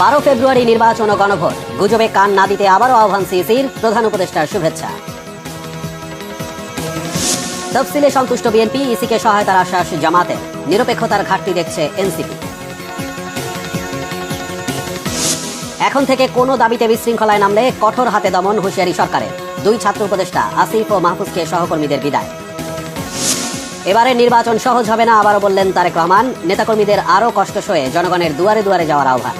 বারো ফেব্রুয়ারি নির্বাচন ও গণভোট। গুজবে কান না দিতে আবারও আহ্বান সিসির প্রধান উপদেষ্টার শুভেচ্ছা। তফসিলে সন্তুষ্ট বিএনপি, ইসিকে সহায়তার আশ্বাস জামাতে। নিরপেক্ষতার ঘাটতি দেখছে এনসিপি। এখন থেকে কোনো দাবিতে বিশৃঙ্খলায় নামলে কঠোর হাতে দমন হুঁশিয়ারি সরকারের। দুই ছাত্র উপদেষ্টা আসিফ ও মাহফুজকে সহকর্মীদের বিদায়। এবারে নির্বাচন সহজ হবে না, আবারও বললেন তারেক রহমান। নেতাকর্মীদের আরও কষ্ট সয়ে জনগণের দুয়ারে দুয়ারে যাওয়ার আহ্বান।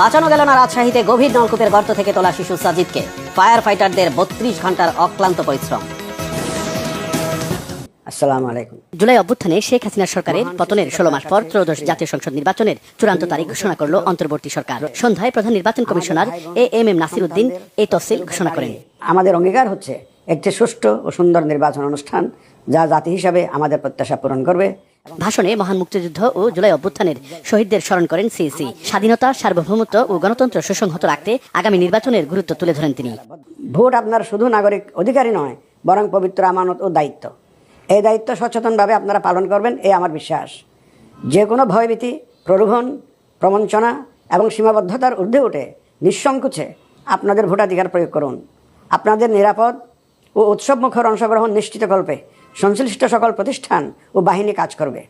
বাঁচানো গেল না রাজশাহীতে গভীর নলকূপের গর্ত থেকে তোলা শিশু সাজিদকে। ফায়ার ফাইটারদের বত্রিশ ঘণ্টার অক্লান্ত পরিশ্রম। আসসালামু আলাইকুম। জুলাই অভ্যুত্থানে শেখ হাসিনা সরকারের পতনের ষোলো মাস পর ত্রয়োদশ জাতীয় সংসদ নির্বাচনের চূড়ান্ত তারিখ ঘোষণা করল অন্তর্বর্তী সরকার। সন্ধ্যায় প্রধান নির্বাচন commissioner A M M Nasir Uddin এই তফসিল ঘোষণা করেন। আমাদের অঙ্গীকার হচ্ছে একটি সুষ্ঠু ও সুন্দর নির্বাচন অনুষ্ঠান যা জাতি হিসাবে আমাদের প্রত্যাশা পূরণ করবে। ভাষণে মহান মুক্তিযুদ্ধ ও জুলাই অভ্যুত্থানের শহীদদের স্মরণ করেন সিএসি স্বাধীনতা, সার্বভৌমত্ব ও গণতন্ত্র সুসংহত রাখতে আগামী নির্বাচনের গুরুত্ব তুলে ধরেন তিনি। ভোট আপনার শুধু নাগরিক অধিকারই নয়, বরং পবিত্র আমানত ও দায়িত্ব। এই দায়িত্ব সচেতনভাবে আপনারা পালন করবেন এই আমার বিশ্বাস। যে কোনো ভয়ভীতি, প্রলোভন, প্রবঞ্চনা এবং সীমাবদ্ধতার ঊর্ধ্বে উঠে নিঃসংকোচে আপনাদের ভোটাধিকার প্রয়োগ করুন। আপনাদের নিরাপদ ও উৎসবমুখর অংশগ্রহণ নিশ্চিত নিশ্চিতকল্পে সংশ্লিষ্ট সকল প্রতিষ্ঠান ও বাহিনী কাজ করবে।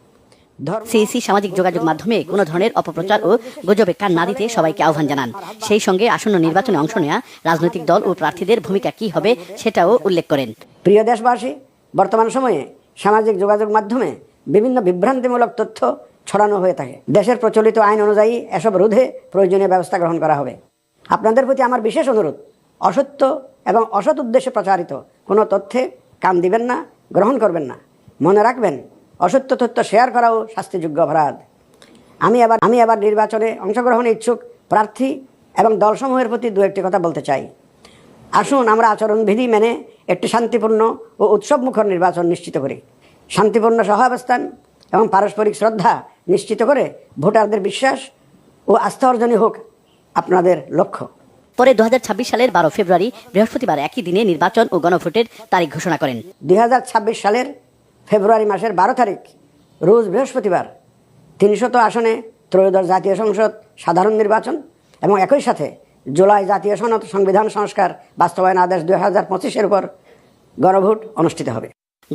সিইসি সামাজিক যোগাযোগ মাধ্যমে কোনো ধরনের অপপ্রচার ও গুজবে কান না দিতে সবাইকে আহ্বান জানান। সেই সঙ্গে আসন্ন নির্বাচনে অংশ নেওয়া রাজনৈতিক দল ও প্রার্থীদের ভূমিকা কি হবে সেটাও উল্লেখ করেন। প্রিয় দেশবাসী বর্তমান সময়ে সামাজিক যোগাযোগ মাধ্যমে বিভিন্ন বিভ্রান্তিমূলক তথ্য ছড়ানো হয়ে থাকে। দেশের প্রচলিত আইন অনুযায়ী এসব রোধে প্রয়োজনীয় ব্যবস্থা গ্রহণ করা হবে। আপনাদের প্রতি আমার বিশেষ অনুরোধ অসত্য এবং অসৎ উদ্দেশ্যে প্রচারিত কোনো তথ্যে কান দিবেন না গ্রহণ করবেন না। মনে রাখবেন, অসত্য তথ্য শেয়ার করাও শাস্তিযোগ্য অপরাধ। আমি আবার আমি আবার নির্বাচনে অংশগ্রহণে ইচ্ছুক প্রার্থী এবং দলসমূহের প্রতি দু একটি কথা বলতে চাই। আসুন, আমরা আচরণবিধি মেনে একটি শান্তিপূর্ণ ও উৎসবমুখর নির্বাচন নিশ্চিত করি। শান্তিপূর্ণ সহাবস্থান এবং পারস্পরিক শ্রদ্ধা নিশ্চিত করে ভোটারদের বিশ্বাস ও আস্থা অর্জনই হোক আপনাদের লক্ষ্য। পরে দু হাজার ছাব্বিশ সালের বারো ফেব্রুয়ারি বৃহস্পতিবার একই দিনে নির্বাচন ও গণভোটের তারিখ ঘোষণা করেন। দুই হাজার ছাব্বিশ সালের ফেব্রুয়ারি মাসের বারো তারিখ, রোজ বৃহস্পতিবার তিনশত আসনে ত্রয়োদশ জাতীয় সংসদ সাধারণ নির্বাচন এবং একই সাথে জুলাই জাতীয় সনদ সংবিধান সংস্কার বাস্তবায়ন আদেশ দুই হাজার পঁচিশের উপর গণভোট অনুষ্ঠিত হবে।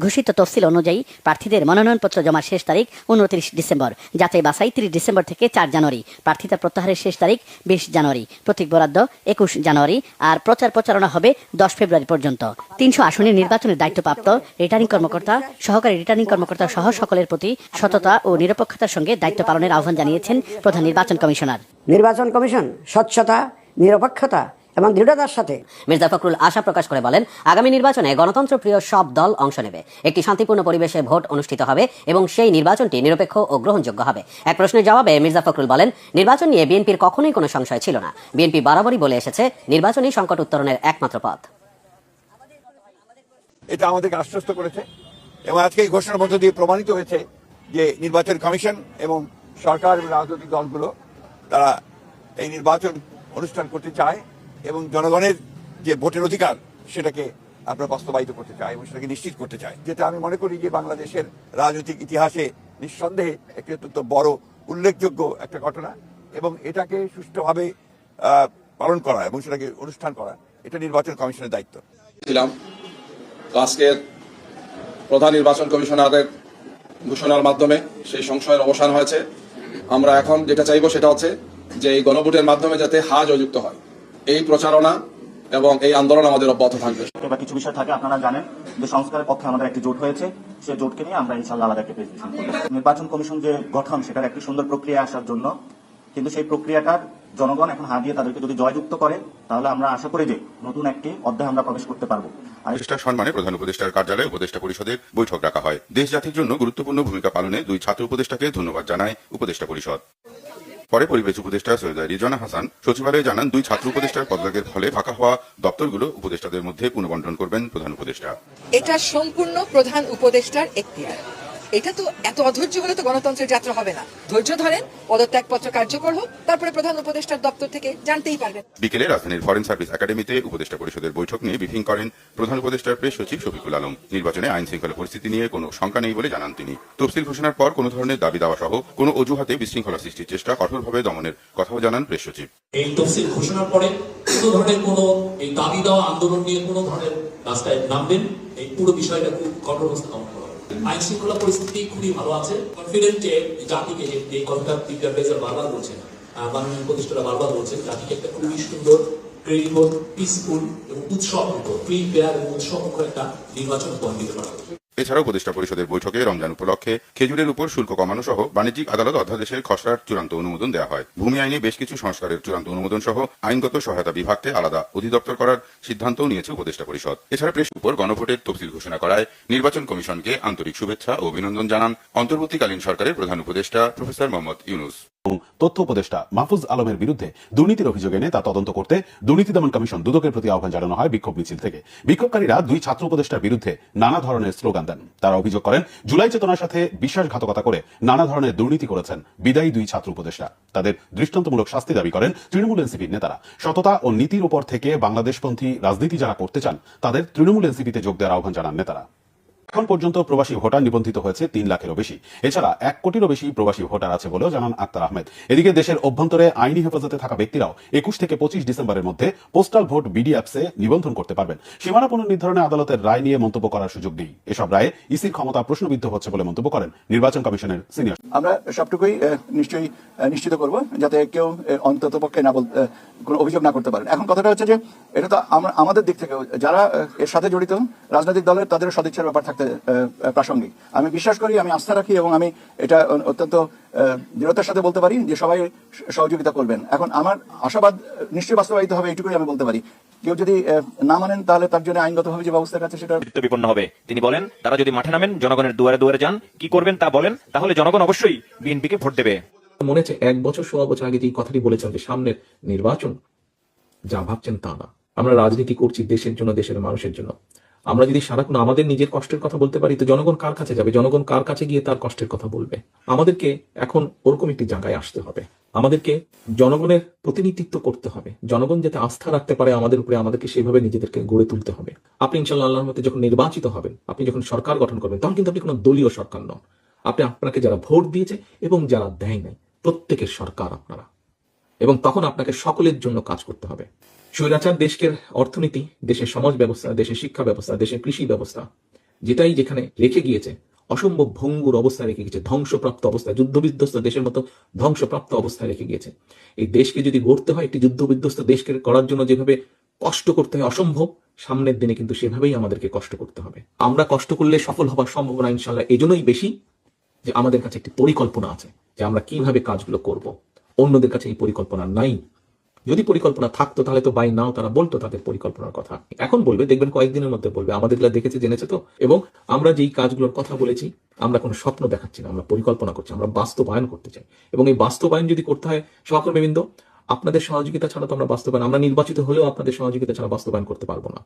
ঘোষিত তফসিল অনুযায়ী প্রার্থীদের মনোনয়নপত্র জমার শেষ তারিখ উনত্রিশ ডিসেম্বর, যাচাই বাছাই তিরিশ ডিসেম্বর থেকে চার জানুয়ারি, প্রার্থিতা প্রত্যাহারের শেষ তারিখ বিশ জানুয়ারি, প্রতীক বরাদ্দ একুশ জানুয়ারি আর প্রচার প্রচারণা হবে দশ ফেব্রুয়ারি পর্যন্ত। তিনশো আসনের নির্বাচনের দায়িত্বপ্রাপ্ত রিটার্নিং কর্মকর্তা, সহকারী রিটার্নিং কর্মকর্তা সহ সকলের প্রতি সততা ও নিরপেক্ষতার সঙ্গে দায়িত্ব পালনের আহ্বান জানিয়েছেন প্রধান নির্বাচন কমিশনার। নির্বাচন কমিশন স্বচ্ছতা, নিরপেক্ষতা এবং দৃঢ়তার সাথে মির্জা ফখরুল আশা প্রকাশ করে বলেন, আগামী নির্বাচনে গণতন্ত্র প্রিয় সব দল অংশ নেবে। একটি শান্তিপূর্ণ পরিবেশে ভোট অনুষ্ঠিত হবে এবং সেই নির্বাচনটি নিরপেক্ষ ও গ্রহণযোগ্য হবে। এক প্রশ্নের জবাবে মির্জা ফখরুল বলেন, নির্বাচন নিয়ে বিএনপির কখনোই কোনো সংশয় ছিল না। বিএনপি বরাবরই বলে এসেছে, নির্বাচনই সংকট উত্তরণের একমাত্র পথ। এটা আমাদেরকে আশ্বস্ত করেছে এবং আজকে এই ঘোষণার মধ্য দিয়ে প্রমাণিত হয়েছে যে নির্বাচন কমিশন এবং সরকার এবং রাজনৈতিক দলগুলো তারা এই নির্বাচন অনুষ্ঠান করতে চায়। এবং জনগণের যে ভোটের অধিকার, সেটাকে আমরা বাস্তবায়িত করতে চাই এবং সেটাকে নিশ্চিত করতে চাই যেটা আমি মনে করি যে বাংলাদেশের রাজনৈতিক ইতিহাসে নিঃসন্দেহে একটি অত্যন্ত বড় উল্লেখযোগ্য একটা ঘটনা এবং এটাকে সুষ্ঠুভাবে পালন করা এবং সেটাকে অনুষ্ঠান করা। এটা নির্বাচন কমিশনের দায়িত্ব। ছিলাম। আজকের প্রধান নির্বাচন কমিশনারের ঘোষণার মাধ্যমে সেই সংশয়ের অবসান হয়েছে। আমরা এখন যেটা চাইব সেটা হচ্ছে যে এই গণভোটের মাধ্যমে যাতে হা জয়যুক্ত হয়। এই প্রচারণা এবং এই আন্দোলন আমাদের অব্যাহত থাকবে। বা কিছু বিষয় থাকে আপনারা জানেন যে সংস্কারের পক্ষে আমাদের একটি জোট হয়েছে সে জোটকে নিয়ে আমরা ইনশাল্লাহ আলাদা একটা প্রেজেন্টেশন করব। নির্বাচন কমিশন যে গঠন সেটার একটি সুন্দর প্রক্রিয়া আসার জন্য কিন্তু সেই প্রক্রিয়াটার জনগণ এখন হারিয়ে তাদেরকে যদি জয়যুক্ত করে তাহলে আমরা আশা করি যে নতুন একটি অধ্যায় আমরা প্রবেশ করতে পারব। আর উপদেষ্টার সম্মানে প্রধান উপদেষ্টার কার্যালয়ে উপদেষ্টা পরিষদের বৈঠক রাখা হয়। দেশ জাতির জন্য গুরুত্বপূর্ণ ভূমিকা পালনে দুই ছাত্র উপদেষ্টাকে ধন্যবাদ জানায় উপদেষ্টা পরিষদ। পরে পরিবেশ উপদেষ্টা সৈয়দা রিজানা হাসান সচিবালয়ে জানান, দুই ছাত্র উপদেষ্টার পদত্যাগের ফলে ফাঁকা হওয়া দপ্তরগুলো উপদেষ্টাদের মধ্যে পুনর্বন্টন করবেন প্রধান উপদেষ্টা। এটা সম্পূর্ণ প্রধান উপদেষ্টার এখতিয়ার। এটা তো এত অধৈর্য হলে তো গণতন্ত্রের যাত্রা হবে না। ধৈর্য ধরেন পদত্যাগপত্র কার্যকর হোক তারপরে প্রধান উপদেষ্টার দপ্তর থেকে জানতেই পারবেন। বিকেলে রাজধানীর ফরেন সার্ভিস একাডেমিতে উপদেষ্টা পরিষদের বৈঠক নিয়ে ব্রিফিং করেন প্রধান উপদেষ্টার প্রেস সচিব শফিকুল আলম। নির্বাচনে আইন শৃঙ্খলা পরিস্থিতি নিয়ে কোনো শঙ্কা নেই বলে জানান তিনি। তফসিল ঘোষণার পর কোনো ধরনের দাবি দাওয়া সহ কোনো অজুহাতে বিশৃঙ্খলা সৃষ্টির চেষ্টা কঠোরভাবে দমনের কথাও জানান প্রেস সচিব। এই তফসিল ঘোষণার পরে কোনো ধরনের কোনো এই দাবি দেওয়া আন্দোলন নিয়ে কোনো ধরনের রাস্তায় নামবেন এই পুরো বিষয়টা খুব কঠোর অবস্থা। আইন শৃঙ্খলা পরিস্থিতি খুবই ভালো আছে কনফিডেন্ট যে জাতিকে যে কথাটা পিটার বেজার বারবার বলছেন মাননীয় প্রতিষ্ঠারা বারবার বলছেন জাতিকে একটা খুবই সুন্দর ক্রেডিবল পিসফুল এবং উৎসব ফ্রি ফেয়ার এবং উৎসব একটা নির্বাচন উপহার দিতে পারা হবে। এছাড়াও উপদেষ্টা পরিষদের বৈঠকে রমজান উপলক্ষে খেজুরের উপর শুল্ক কমানো সহ বাণিজ্যিক আদালত অধ্যাদেশের খসড়ার চূড়ান্ত অনুমোদন দেওয়া হয়। ভূমি আইনে বেশ কিছু সংস্কারের চূড়ান্ত অনুমোদন সহ আইনগত সহায়তা বিভাগকে আলাদা অধিদপ্তর করার সিদ্ধান্তও নিয়েছে উপদেষ্টা পরিষদ। এছাড়া প্রেস উপর গণভোটের তফসিল ঘোষণা করায় নির্বাচন কমিশনকে আন্তরিক শুভেচ্ছা ও অভিনন্দন জানান অন্তর্বর্তীকালীন সরকারের প্রধান উপদেষ্টা প্রফেসর মোহাম্মদ ইউনুস। এবং তথ্য উপদেষ্টা মাহফুজ আলমের বিরুদ্ধে দুর্নীতির অভিযোগ এনে তা তদন্ত করতে দুর্নীতি দমন কমিশন দুদকের প্রতি আহ্বান জানানো হয় বিক্ষোভ মিছিল থেকে। বিক্ষোভকারীরা দুই ছাত্র উপদেষ্টার বিরুদ্ধে নানা ধরনের স্লোগান দেন। তারা অভিযোগ করেন, জুলাই চেতনার সাথে বিশ্বাসঘাতকতা করে নানা ধরনের দুর্নীতি করেছেন বিদায়ী দুই ছাত্র উপদেষ্টা। তাদের দৃষ্টান্তমূলক শাস্তি দাবি করেন তৃণমূল এনসিপির নেতারা। সততা ও নীতির উপর থেকে বাংলাদেশপন্থী রাজনীতি যারা করতে চান, তাদের তৃণমূল এনসিপিতে যোগ দেওয়ার আহ্বান জানান নেতারা। এখন পর্যন্ত প্রবাসী ভোটার নিবন্ধিত হয়েছে তিন লাখেরও বেশি। এছাড়া এক কোটিরও বেশি প্রবাসী ভোটার আছে বলেও জানান আক্তার আহমেদ। এদিকে দেশের অভ্যন্তরে আইনি হেফাজতে থাকা ব্যক্তিরাও একুশ থেকে পঁচিশ ডিসেম্বরের মধ্যে পোস্টাল ভোট বিডি অ্যাপসে নিবন্ধন করতে পারবেন। সীমানা পুনর্নির্ধারণে আদালতের রায় নিয়ে মন্তব্য করার সুযোগ নেই। এসব রায়ে ইসির ক্ষমতা প্রশ্নবিদ্ধ হচ্ছে বলে মন্তব্য করেন নির্বাচন কমিশনের সিনিয়র। আমরা সবটুকুই নিশ্চয়ই নিশ্চিত করব যাতে কেউ অন্তত পক্ষে না কোনো অভিযোগ না করতে পারেন। এখন কথাটা হচ্ছে যে, এটা তো আমাদের দিক থেকে যারা এর সাথে জড়িত রাজনৈতিক দলের তাদের সদিচ্ছার ব্যাপার থাকতে আহ, প্রাসঙ্গিক। আমি বিশ্বাস করি আমি আস্থা রাখি এবং আমি এটা অত্যন্ত দৃঢ়তার সাথে বলতে পারি যে সবাই সহযোগিতা করবেন। এখন আমার আশাবাদ নিশ্চয়ই বাস্তবায়িত হবে এটুকুই আমি বলতে পারি। কেউ যদি না মানেন তাহলে তার জন্য আইনগতভাবে যে ব্যবস্থা আছে সেটা বিপন্ন হবে। তিনি বলেন তারা যদি মাঠে নামেন জনগণের দুয়ারে দুয়ারে যান কি করবেন তা বলেন তাহলে জনগণ অবশ্যই বিএনপিকে ভোট দেবে। মনে হচ্ছে এক বছর সোয়া বছর আগে যে কথাটি বলেছেন যে সামনের নির্বাচন যা ভাবছেন তা না। আমরা রাজনীতি করছি দেশের জন্য দেশের মানুষের জন্য। আমরা যদি সারাক্ষণ আমাদের নিজের কষ্টের কথা বলতে পারি, তো জনগণ কার কাছে যাবে? জনগণ কার কাছে গিয়ে তার কষ্টের কথা বলবে? আমাদেরকে এখন ওরকম একটি জায়গায় আসতে হবে। আমাদেরকে জনগণের প্রতিনিধিত্ব করতে হবে। জনগণ যাতে আস্থা রাখতে পারে আমাদের উপরে, আমাদেরকে সেভাবে নিজেদেরকে গড়ে তুলতে হবে। আপনি ইনশাল্লাহ আল্লাহর মধ্যে যখন নির্বাচিত হবেন, আপনি যখন সরকার গঠন করবেন, তখন কিন্তু আপনি কোনো দলীয় সরকার নন। আপনি আপনাকে যারা ভোট দিয়েছে এবং যারা দেয় নাই, প্রত্যেকের সরকার আপনারা। এবং তখন আপনাকে সকলের জন্য কাজ করতে হবে। স্বৈরাচার দেশের অর্থনীতি দেশের সমাজ ব্যবস্থা দেশের শিক্ষা ব্যবস্থা দেশের কৃষি ব্যবস্থা, যেটাই যেখানে রেখে গিয়েছে, অসম্ভব ভঙ্গুর অবস্থায় রেখে গিয়েছে, ধ্বংসপ্রাপ্ত অবস্থায়, যুদ্ধবিধ্বস্ত দেশের মতো ধ্বংসপ্রাপ্ত অবস্থায় রেখে গিয়েছে। এই দেশকে যদি গড়তে হয়, একটি যুদ্ধবিধ্বস্ত দেশকে করার জন্য যেভাবে কষ্ট করতে হয় অসম্ভব, সামনের দিনে কিন্তু সেভাবেই আমাদেরকে কষ্ট করতে হবে। আমরা কষ্ট করলে সফল হবার সম্ভাবনা ইনশাল্লাহ এজন্যই বেশি যে আমাদের কাছে একটি পরিকল্পনা আছে যে আমরা কীভাবে কাজগুলো করব। অন্যদের কাছে এই পরিকল্পনা নাই। যদি পরিকল্পনা থাকতো তাহলে তো বাই নাও তারা বলতো তাদের পরিকল্পনার কথা। এখন বলবে দেখবেন কয়েকদিনের মধ্যে বলবে। আমাদের এগুলা দেখেছে জেনেছে তো। এবং আমরা যেই কাজগুলোর কথা বলেছি আমরা কোনো স্বপ্ন দেখাচ্ছি না আমরা পরিকল্পনা করছি আমরা বাস্তবায়ন করতে চাই। এবং এই বাস্তবায়ন যদি করতে হয় সহকর্মীবৃন্দ আপনাদের সহযোগিতা ছাড়া তো আমরা বাস্তবায়ন আমরা নির্বাচিত হলেও আপনাদের সহযোগিতা ছাড়া বাস্তবায়ন করতে পারব না।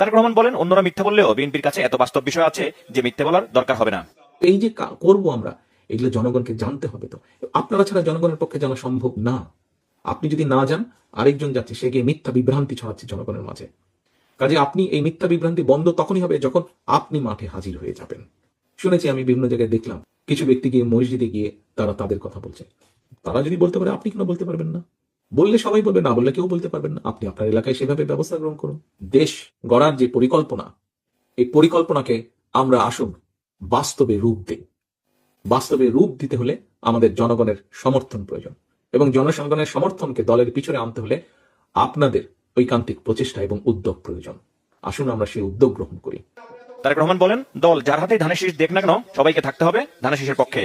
তারেক রহমান বলেন অন্যরা মিথ্যা বললেও বিএনপির কাছে এত বাস্তব বিষয় আছে যে মিথ্যে বলার দরকার হবে না। এই যে করব আমরা এগুলো জনগণকে জানতে হবে তো। আপনারা ছাড়া জনগণের পক্ষে জানা সম্ভব না। আপনি যদি না যান, আরেকজন যাচ্ছে, সে গিয়ে মিথ্যা বিভ্রান্তি ছড়াচ্ছে জনগণের মাঝে। কাজে আপনি এই মিথ্যা বিভ্রান্তি বন্ধ তখনই হবে যখন আপনি মাঠে হাজির হয়ে যাবেন। শুনেছি, আমি বিভিন্ন জায়গায় দেখলাম, কিছু ব্যক্তি গিয়ে মসজিদে গিয়ে তারা তাদের কথা বলছে। তারা যদি বলতে পারে, আপনি কেন বলতে পারবেন না? বললে সবাই বলবে, না বললে কেউ বলতে পারবেন না। আপনি আপনার এলাকায় সেভাবে ব্যবস্থা গ্রহণ করুন। দেশ গড়ার যে পরিকল্পনা, এই পরিকল্পনাকে আমরা আসুন, বাস্তবে রূপ দিই বাস্তবে রূপ দিতে হলে আমাদের জনগণের সমর্থন প্রয়োজন এবং জনসাধারণের সমর্থনকে দলের পিছনে আনতে হলে আপনাদের ঐকান্তিক প্রচেষ্টা এবং উদ্যোগ প্রয়োজন। আসুন আমরা সেই উদ্যোগ গ্রহণ করি। তারেক রহমান বলেন, দল যার হাতে ধানের শীষ দেখ না কেন, সবাইকে থাকতে হবে ধানের শীষের পক্ষে।